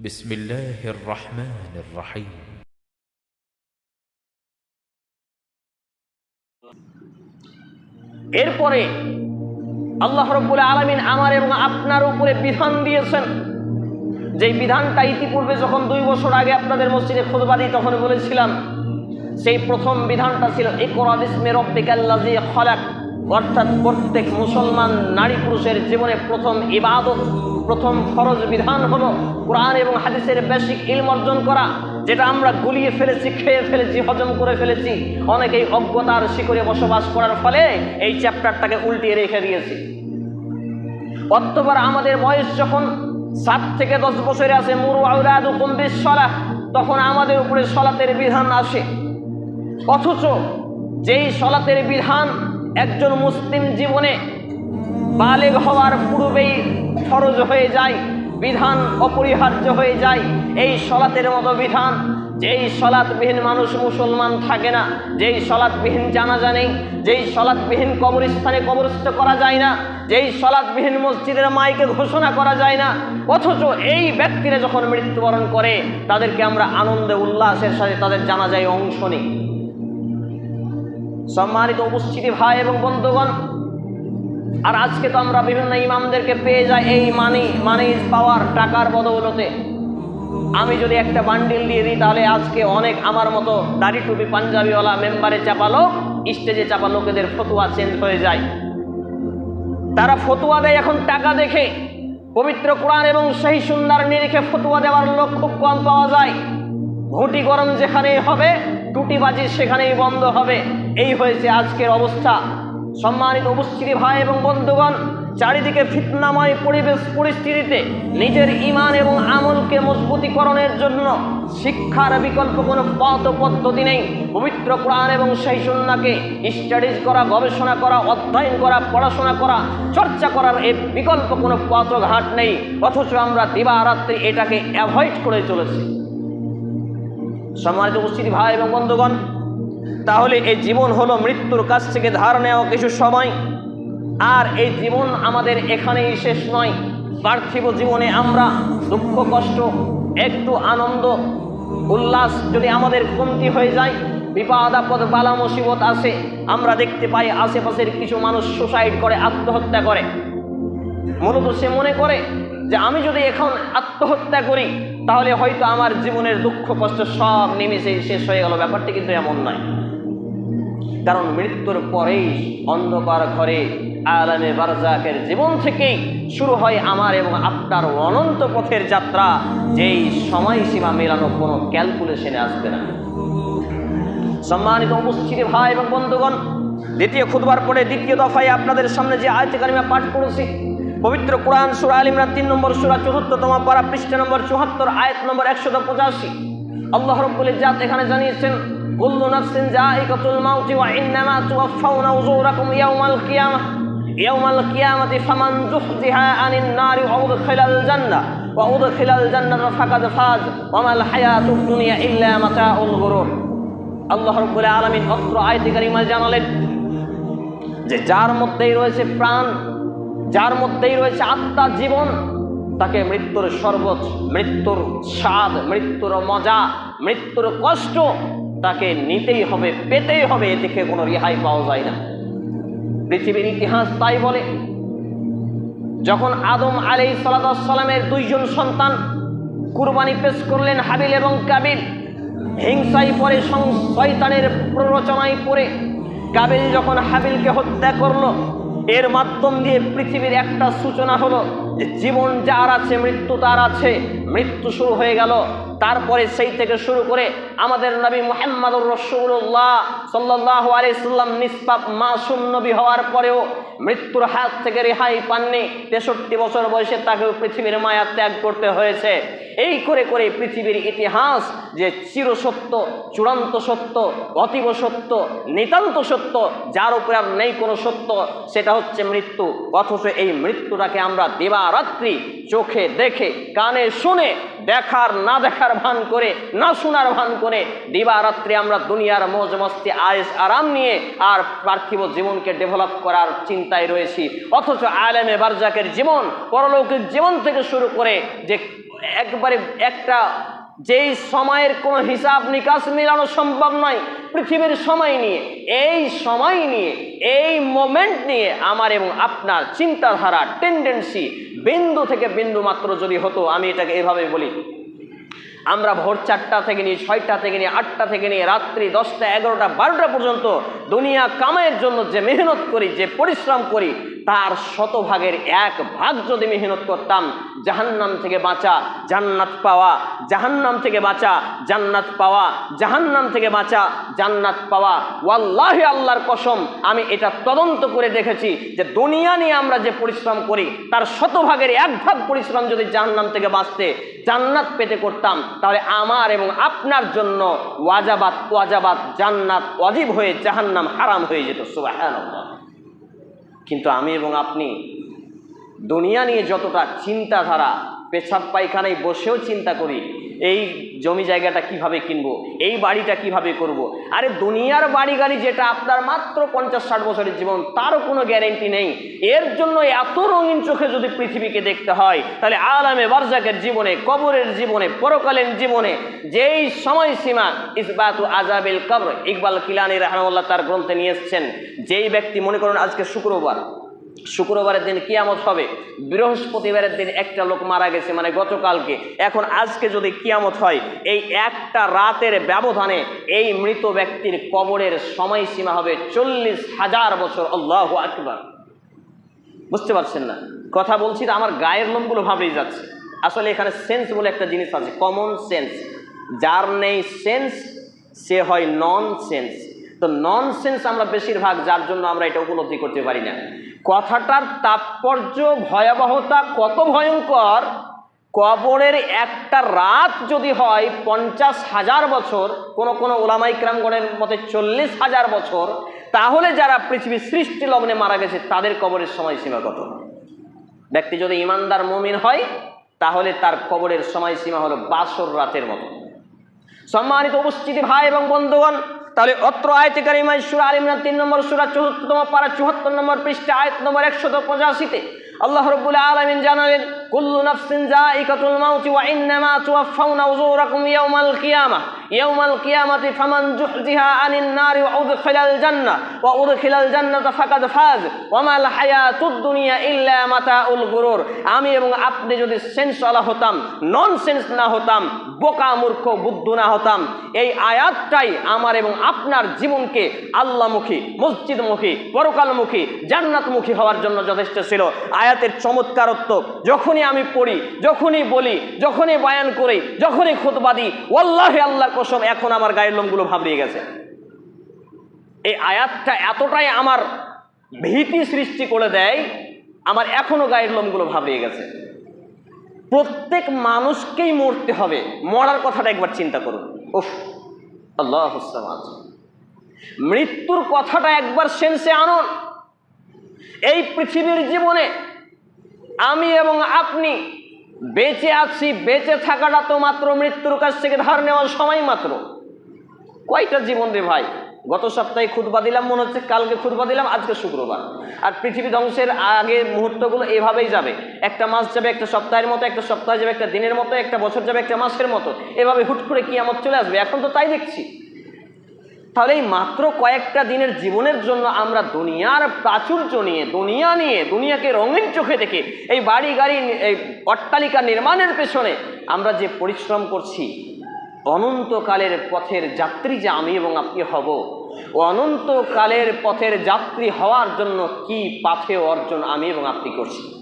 بسم الله الرحمن الرحيم এরপরে আল্লাহ রব্বুল আলমিন আমার এবং আপনার উপরে বিধান দিয়েছেন যেই বিধানটা ইতিপূর্বে যখন দুই বছর আগে আপনাদের মসজিদে খুদবা দিই তখন বলেছিলাম সেই প্রথম বিধানটা ছিল ইকরাদ ইসমে রব্বিকাল্লাজি খলাক অর্থাৎ প্রত্যেক মুসলমান নারী পুরুষের জীবনে প্রথম ইবাদত প্রথম ফরজ বিধান হলো কোরআন এবং হাদিসের বেসিক ইলম অর্জন করা, যেটা আমরা গুলিয়ে ফেলেছি, খেয়ে ফেলেছি, হজম করে ফেলেছি। অনেকেই অজ্ঞতার শিকড়ে বসবাস করার ফলে এই চ্যাপ্টারটাকে উল্টিয়ে রেখে দিয়েছি। অতবার আমাদের বয়স যখন সাত থেকে দশ বছরে আছে, মুরু আউলাদু কুম্বিস সলাহ তখন আমাদের উপরে সলাতের বিধান আসে। অথচ যেই সলাতের বিধান একজন মুসলিম জীবনে বালেগ হওয়ার পূর্বেই ফরজ হয়ে যায়, বিধান অপরিহার্য হয়ে যায়। এই সলাতের মতো বিধান, যেই সলাৎবিহীন মানুষ মুসলমান থাকে না, যেই সলাৎবিহীন জানাজা নেই, যেই সলাৎবিহীন কবরস্থানে কবরস্থ করা যায় না, যেই সলাৎবিহীন মসজিদের মাইকে ঘোষণা করা যায় না, অথচ এই ব্যক্তিরা যখন মৃত্যুবরণ করে, তাদেরকে আমরা আনন্দে, উল্লাসের সাথে তাদের জানাজায় অংশ নিই। সম্মানিত উপস্থিতি ভাই এবং বন্ধুগণ আর আজকে তো আমরা বিভিন্ন ইমামদেরকে পেয়ে যাই এই মানি মানি পাওয়ার টাকার বদৌলতে। আমি যদি একটা বান্ডিল দিয়ে দিই, তাহলে আজকে অনেক আমার মতো দাড়ি টুপি পাঞ্জাবিওয়ালা মেম্বারে চাপালো স্টেজে চাপা লোকেদের ফতুয়া চেঞ্জ হয়ে যায়। তারা ফতুয়া দেয় এখন টাকা দেখে। পবিত্র কোরআন এবং সেই সুন্দর নিরিখে ফতুয়া দেওয়ার লোক খুব কম পাওয়া যায়। ঘুটি গরম যেখানেই হবে টুটিবাজি সেখানেই বন্ধ হবে। এই হয়েছে আজকের অবস্থা। সম্মানিত উপস্থিতি ভাই এবং বন্ধুগণ, চারিদিকে ফিতনাময় পরিবেশ পরিস্থিতিতে নিজের ইমান এবং আমলকে মজবুতিকরণের জন্য শিক্ষার বিকল্প কোনো পথ পদ্ধতি নেই। পবিত্র কোরআন এবং সেই সন্নাকে স্টাডিজ করা, গবেষণা করা, অধ্যয়ন করা, পড়াশোনা করা, চর্চা করার এর বিকল্প কোনো পথ ঘাট নেই। অথচ আমরা দিবারাত্রি এটাকে অ্যাভয়েড করে চলেছি। সম্মানিত উপস্থিতি ভাই এবং বন্ধুগণ তাহলে এই জীবন হলো মৃত্যুর কাছ থেকে ধার নেওয়া কিছু সময়। আর এই জীবন আমাদের এখানেই শেষ নয়। পার্থিব জীবনে আমরা দুঃখ, কষ্ট, একটু আনন্দ, উল্লাস যদি আমাদের কমতি হয়ে যায়, বিপদ, আপদ, বালা, মুসিবত আসে, আমরা দেখতে পাই আশেপাশের কিছু মানুষ সুসাইড করে, আত্মহত্যা করে। মূলত সে মনে করে যে আমি যদি এখন আত্মহত্যা করি, তাহলে হয়তো আমার জীবনের দুঃখ, কষ্ট সব নিমেষে শেষ হয়ে গেল। ব্যাপারটি কিন্তু এমন নয়। কারণ মৃত্যুর পরেই অন্ধকার ঘরে আলামে বারজাকের জীবন থেকেই শুরু হয় আমার এবং আপনার অনন্ত পথের যাত্রা। যেই সময়সীমা মেলানো কোনো ক্যালকুলেশনে আসবে না। সম্মানিত উপস্থিতি ভাই এবং বন্ধুগণ, দ্বিতীয় খুদবার পরে দ্বিতীয় দফায় আপনাদের সামনে যে আয়তে কারিমা পাঠ করেছি, পবিত্র কোরআন সুরা আল ইমরান তিন নম্বর সুরা চতুর্থতম পারা পৃষ্ঠ নম্বর চুয়াত্তর, আয়াত নম্বর একশত পঁচাশি। আল্লাহ জাত এখানে জানিয়েছেন কুল্লু নাফসিন জাইকাতুল মাউতি ওয়া ইন্নামা তুওয়াফাউনা উজুরাকুম ইয়াউমাল কিয়ামাহ ইয়াউমাল কিয়ামাতি ফামান যুহজিহা আনিন নারি ওয়া উদখিলাল জান্নাহ ওয়া উদখিলাল জান্নাতা ফাকাদ ফাজ, ওয়া মাল হায়াতুদ দুনিয়া ইল্লা মাতাউল গুরুর। আল্লাহ রব্বুল আলামিন অত্র আয়াতে কারিমা জানালেন যে যার মধ্যেই রয়েছে প্রাণ, যার মধ্যেই রয়েছে আত্মা, জীবন, তাকে মৃত্যুর শরবত মৃত্যুর স্বাদ, মৃত্যুর মজা, মৃত্যুর কষ্ট তাকে নিতেই হবে, পেতেই হবে, এ থেকে কোনো রেহাই পাওয়া যায় না। পৃথিবীর ইতিহাস তাই বলে, যখন আদম আলাই সালামের দুইজন সন্তান কুরবানি পেশ করলেন হাবিল এবং কাবিল, হিংসায় পরে শয়তানের প্ররোচনায় পড়ে, কাবিল যখন হাবিলকে হত্যা করল, এর মাধ্যম দিয়ে পৃথিবীর একটা সূচনা হলো যে জীবন যার আছে, মৃত্যু তার আছে, মৃত্যু শুরু হয়ে গেল। তারপরে সেই থেকে শুরু করে আমাদের নবী মোহাম্মদুর রসুল্লাহ সাল্লাহ আলাইসাল্লাম নিষ্পাপ মাসুম নবী হওয়ার পরেও মৃত্যুর হাত থেকে রেহাই পাননি। তেষট্টি বছর বয়সে তাকেও পৃথিবীর মায়া ত্যাগ করতে হয়েছে। এই করে করে পৃথিবীর ইতিহাস যে চিরসত্য, চূড়ান্ত সত্য, অতীব সত্য, নিতান্ত সত্য, যার উপরে আর নেই কোনো সত্য, সেটা হচ্ছে মৃত্যু। অথচ এই মৃত্যুটাকে আমরা দিবারাত্রি চোখে দেখে, কানে শুনে, দেখার না দেখার ভান করে, না শোনার ভান করে দিবারাত্রি আমরা দুনিয়ার মৌজ মস্তি আয়েস আরাম নিয়ে আর পার্থিব জীবনকে ডেভেলপ করার চিন্তায় রয়েছি। অথচ আলেমে বারজাকের জীবন, পরলৌকিক জীবন থেকে শুরু করে যে একবারে একটা যেই সময়ের কোনো হিসাব নিকাশ মেলানো সম্ভব নয়, পৃথিবীর সময় নিয়ে, এই সময় নিয়ে, এই মোমেন্ট নিয়ে আমার এবং আপনার চিন্তাধারা টেন্ডেন্সি বিন্দু থেকে বিন্দু মাত্র যদি হতো, আমি এটাকে এভাবে বলি। আমরা ভোর চারটা থেকে নিয়ে ছয়টা থেকে নিয়ে আটটা থেকে নিয়ে রাত্রি দশটা, এগারোটা, বারোটা পর্যন্ত দুনিয়া কামাইয়ের জন্য যে মেহনত করি, যে পরিশ্রম করি তার শতভাগের এক ভাগ যদি মেহনত করতাম, জাহান্নাম থেকে বাঁচা, জান্নাত পাওয়া, জাহান্নাম থেকে বাঁচা, জান্নাত পাওয়া, জাহান্নাম থেকে বাঁচা, জান্নাত পাওয়া। ওয়াল্লাহি আল্লাহর কসম, আমি এটা তদন্ত করে দেখেছি যে দুনিয়া নিয়ে আমরা যে পরিশ্রম করি, তার শতভাগের এক ভাগ পরিশ্রম যদি জাহান্নাম থেকে বাঁচতে, জান্নাত পেতে করতাম, তাহলে আমার এবং আপনার জন্য ওয়াজাবাত ওয়াজাবাত জান্নাত অজীব হয়ে জাহান্নাম হারাম হয়ে যেত। সুবহানাল্লাহ। কিন্তু আমি এবং আপনি দুনিয়া নিয়ে যতটা চিন্তাধারা পেছাব পায়খানায় বসেও চিন্তা করি এই জমি জায়গাটা কীভাবে কিনবো এই বাড়িটা কীভাবে করব। আরে দুনিয়ার বাড়ি গাড়ি যেটা আপনার মাত্র পঞ্চাশ ষাট বছরের জীবন, তারও কোনো গ্যারেন্টি নেই এর জন্য এত রঙিন চোখে যদি পৃথিবীকে দেখতে হয়, তাহলে আলামে বারজাকের জীবনে, কবরের জীবনে পরকালীন জীবনে, যেই সময়সীমা ইসবাতু আজাবিল কবর, ইকবাল কিলানি রহমাল্লাহ তার গ্রন্থে নিয়ে এসছেন, যেই ব্যক্তি মনে করুন আজকে শুক্রবার শুক্রবারের দিন কিয়ামত হবে। বৃহস্পতিবারের দিন একটা লোক মারা গেছে মানে গতকালকে। এখন আজকে যদি কিয়ামত হয়, এই একটা রাতের ব্যবধানে এই মৃত ব্যক্তির কবরের সময়সীমা হবে চল্লিশ হাজার বছর। আল্লাহ আকবার। বুঝতে পারছেন না? কথা বলছি তো আমার গায়ের লোমগুলো ভাবেই যাচ্ছে। আসলে এখানে সেন্স বলে একটা জিনিস আছে কমন সেন্স যার নেই সেন্স সে হয় নন সেন্স তো নন সেন্স আমরা বেশিরভাগ, যার জন্য আমরা এটা উপলব্ধি করতে পারি না। কথাটার তাৎপর্য, ভয়াবহতা কত ভয়ঙ্কর? কবরের একটা রাত যদি হয়, পঞ্চাশ হাজার বছর, কোনো কোনো ওলামাই ক্রামগণের মতে চল্লিশ হাজার বছর, তাহলে যারা পৃথিবীর সৃষ্টি লগ্নে মারা গেছে, তাদের কবরের সময়সীমা কত? ব্যক্তি যদি ইমানদার মমিন হয়, তাহলে তার কবরের সময়সীমা হলো বাসর রাতের মতো। সম্মানিত উপস্থিতি ভাই এবং বন্ধুগণ তাহলে অত্র আয়তে কারিমাই সুরা আলিমরান তিন নম্বর, সুরা চতুর্থতম পারা চুহাত্তর নম্বর পৃষ্ঠা, আয়ত নম্বর একশত পঁচাশিতে আল্লাহ রব্বুল আলমিন জানালেন, কুল্লু নফসিন নাফসিন যায়িকাতুল মাউতি ওয়া ইন্নামা উজো উজুরাকুম ইয়াউমাল কিয়ামাহ ইয়াওমাল কিয়ামাতি ফামান জুহজিহা আনিন নারি ওয়া উদখিলাল জান্নাহ, ওয়া উদখিলাল জান্নাতা ফাকাদ ফাজ, ওয়া মাল হায়াতুদ দুনিয়া ইল্লা মাতাউল গুরুর। আমি এবং আপনি যদি সেন্সওয়ালা হতাম নন সেন্স না হতাম, বোকা মূর্খ বুদ্ধ না হতাম, এই আয়াতটাই আমার এবং আপনার জীবনকে আল্লাহমুখী মসজিদমুখী, পরকালমুখী, জান্নাতমুখী হওয়ার জন্য যথেষ্ট ছিল। আয়াতের চমৎকারত্ব, যখনই আমি পড়ি, যখনই বলি, যখনই বায়ান করি, যখনই খুতবা দিই, ওয়াল্লাহি আল্লাহর কসম এখন আমার গায়ের লোমগুলো ভাবরিয়ে গেছে। এই আয়াতটা এতটাই আমার ভীতি সৃষ্টি করে দেয়, আমার এখনও গায়ের লোমগুলো ভাবরিয়ে গেছে। প্রত্যেক মানুষকেই মরতে হবে। মরার কথাটা একবার চিন্তা করুন। উফ, আল্লাহ মৃত্যুর কথাটা একবার সেন্সে আনুন। এই পৃথিবীর জীবনে আমি এবং আপনি বেঁচে আছি, বেঁচে থাকাটা তো মাত্র মৃত্যুর কাছ থেকে ধার নেওয়ার সময় মাত্র। কয়টা জীবন রে ভাই? গত সপ্তাহে খুদবা দিলাম, মনে হচ্ছে কালকে খুদবা দিলাম, আজকে শুক্রবার। আর পৃথিবী ধ্বংসের আগে মুহূর্তগুলো এভাবেই যাবে। একটা মাস যাবে, একটা সপ্তাহের মতো, একটা সপ্তাহ যাবে, একটা দিনের মতো, একটা বছর যাবে, একটা মাসের মতো। এভাবে হুট করে কি আমার চলে আসবে। এখন তো তাই দেখছি। তাহলে এই মাত্র কয়েকটা দিনের জীবনের জন্য আমরা দুনিয়ার প্রাচুর্য নিয়ে, দুনিয়া নিয়ে, দুনিয়াকে রঙিন চোখে দেখে, এই বাড়ি গাড়ি, এই অট্টালিকা নির্মাণের পেছনে আমরা যে পরিশ্রম করছি, অনন্তকালের পথের যাত্রী যে আমি এবং আপনি হব, অনন্তকালের পথের যাত্রী হওয়ার জন্য কি পাথে অর্জন আমি এবং আপনি করছি?